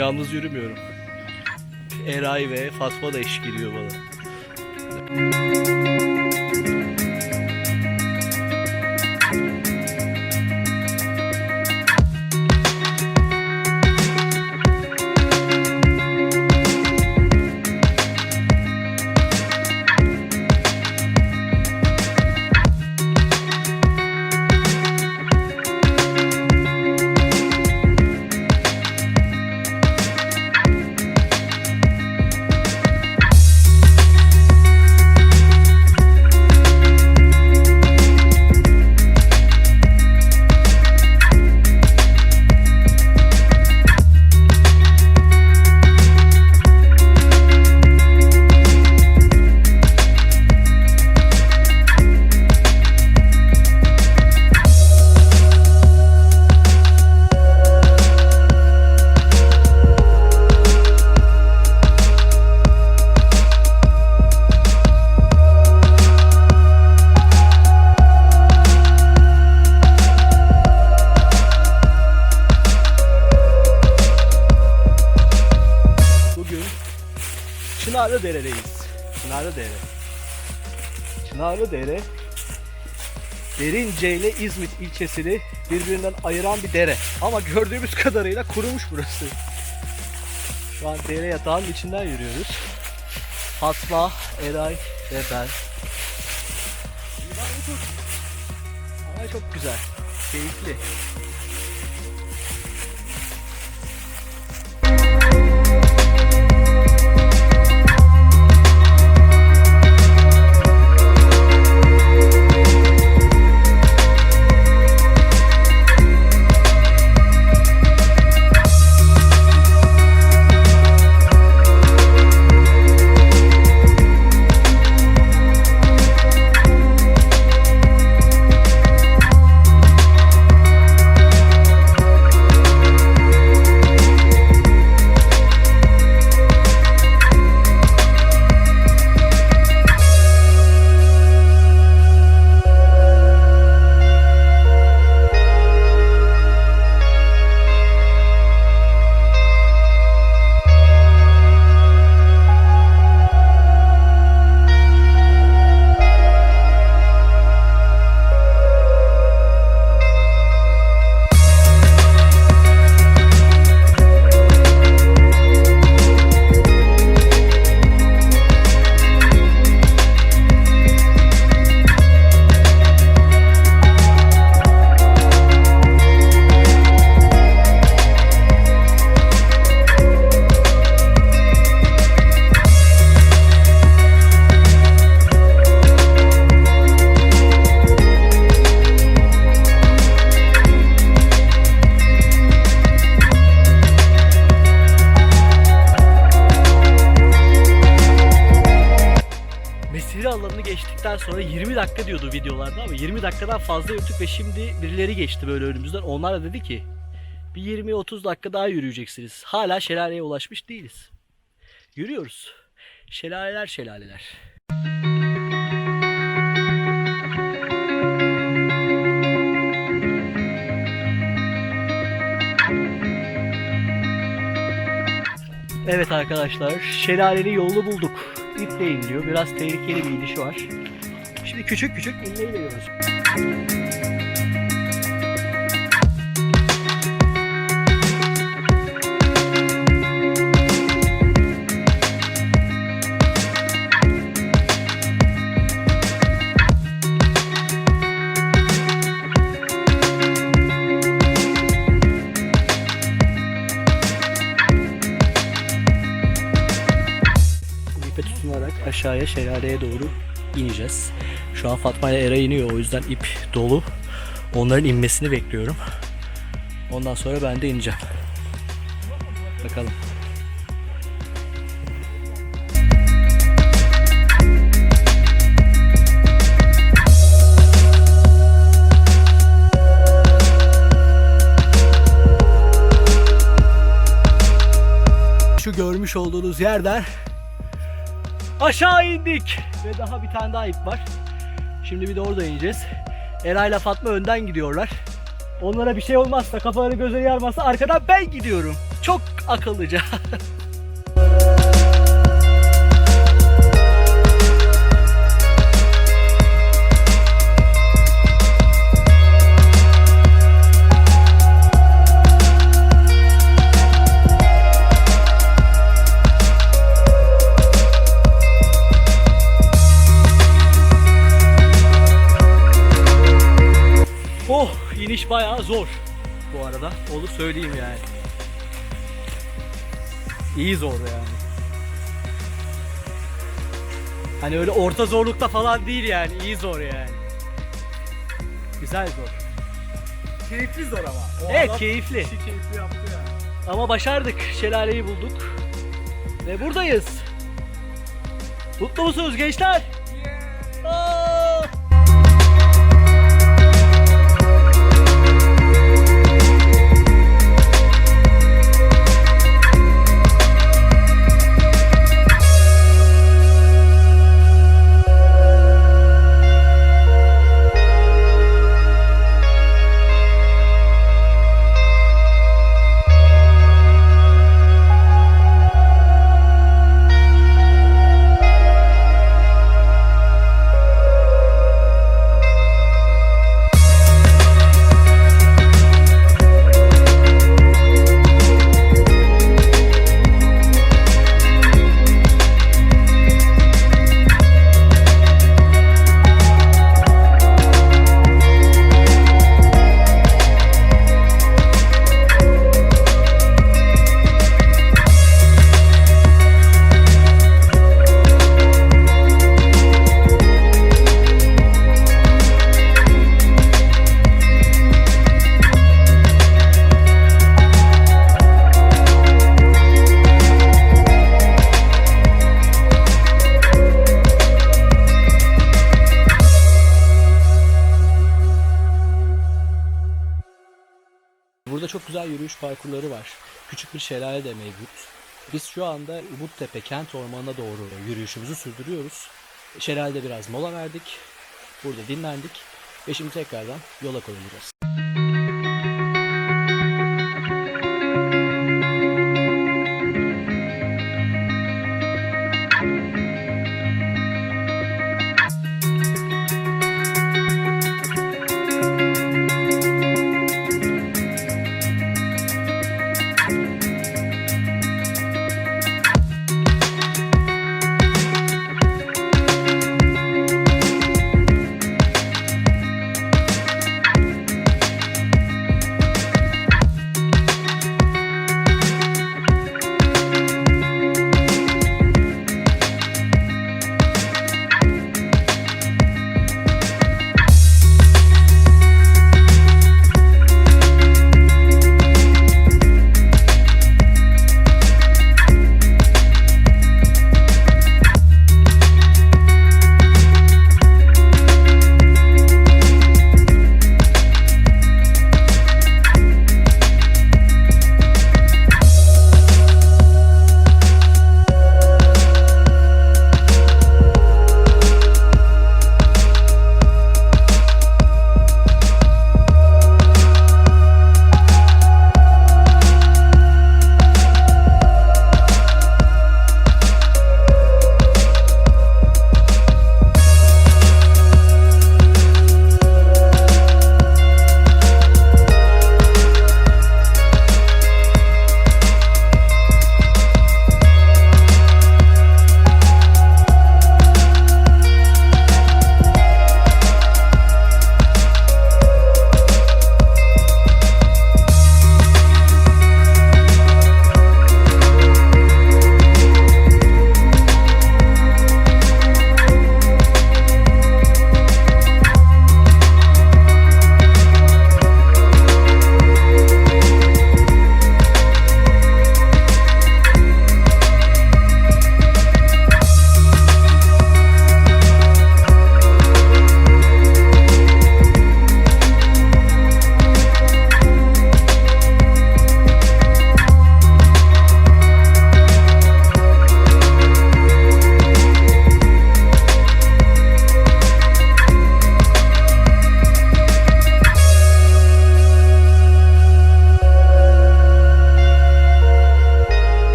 Yalnız yürümüyorum. Eray ve Fatma da eşlik ediyor bana. Çınarlı Dere'deyiz. Çınarlı Dere. Çınarlı Dere Derince ile İzmit ilçesini birbirinden ayıran bir dere. Ama gördüğümüz kadarıyla kurumuş burası. Şu an dere yatağının içinden yürüyoruz. Fatma, Eray ve ben. Ama çok güzel. Keyifli. Alanını geçtikten sonra 20 dakika diyordu videolarda ama 20 dakikadan fazla yürüdük ve şimdi birileri geçti böyle önümüzden. Onlar da dedi ki bir 20-30 dakika daha yürüyeceksiniz. Hala şelaleye ulaşmış değiliz. Yürüyoruz. Şelaleler şelaleler. Evet arkadaşlar, şelalenin yolunu bulduk. İple iniliyor. Biraz tehlikeli bir inişi var. Şimdi küçük küçük inmeyi deniyoruz. Tutunarak aşağıya şelaleye doğru ineceğiz. Şu an Fatma ile Eray iniyor o yüzden ip dolu. Onların inmesini bekliyorum. Ondan sonra ben de ineceğim. Bakalım. Şu görmüş olduğunuz yerden aşağı indik. Ve daha bir tane daha ip var. Şimdi bir de orada ineceğiz. Eray'la Fatma önden gidiyorlar. Onlara bir şey olmazsa, kafaları gözleri yarmazsa arkadan ben gidiyorum. Çok akıllıca. bayağı zor bu arada. Onu söyleyeyim yani. İyi zor yani. Hani öyle orta zorlukta falan değil yani. iyi zor yani. Güzel zor. Keyifli zor ama. O Evet adam keyifli. işi keyifli yaptı yani. Ama başardık. Şelaleyi bulduk. Ve buradayız. Mutlu musunuz gençler? Burada çok güzel yürüyüş parkurları var. Küçük bir şelale de mevcut. Biz şu anda Ubudtepe kent ormanına doğru yürüyüşümüzü sürdürüyoruz. Şelalede biraz mola verdik. Burada dinlendik. Ve şimdi tekrardan yola koyulacağız.